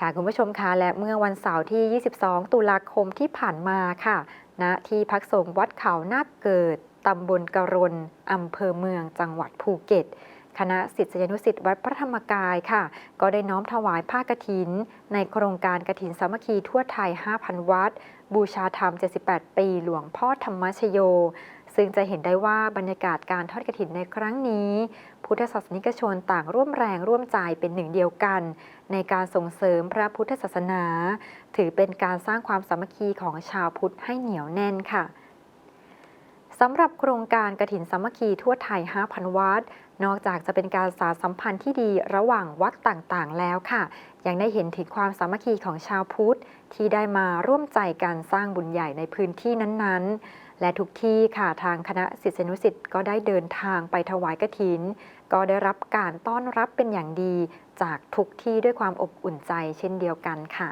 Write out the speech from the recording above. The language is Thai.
ค่ะคุณผู้ชมคะและเมื่อวันเสาร์ที่ 22 ตุลาคมที่ผ่านมาค่ะณที่พักสงฆ์วัดเขานาคเกิดตำบลกระรนอำเภอเมืองจังหวัดภูเก็ต คณะศิษยานุศิษย์วัดพระธรรมกายค่ะ ก็ได้น้อมถวายผ้ากฐิน ในโครงการกฐินสามัคคีทั่วไทย 5,000 วัด บูชาธรรม 78 ปีหลวงพ่อธรรมชโยซึ่งจะเห็นได้ว่าบรรยากาศการทอดกฐินในครั้งนี้ พุทธศาสนิกชนต่างร่วมแรงร่วมใจเป็นหนึ่งเดียวกัน ในการส่งเสริมพระพุทธศาสนา ถือเป็นการสร้างความสามัคคีของชาวพุทธให้เหนียวแน่นค่ะสำหรับโครงการกฐินสามัคคีทั่วไทย 5,000 วัด นอกจากจะเป็นการสารสัมพันธ์ที่ดีระหว่างวัดต่างๆ แล้วค่ะ ยังได้เห็นถึงความสามัคคีของชาวพุทธ ที่ได้มาร่วมใจกันสร้างบุญใหญ่ในพื้นที่นั้นๆ และทุกที่ค่ะทางคณะศิษยนุสิตก็ได้เดินทางไปถวายกระถิน ก็ได้รับการต้อนรับเป็นอย่างดีจากทุกที่ด้วยความอบอุ่นใจเช่นเดียวกันค่ะ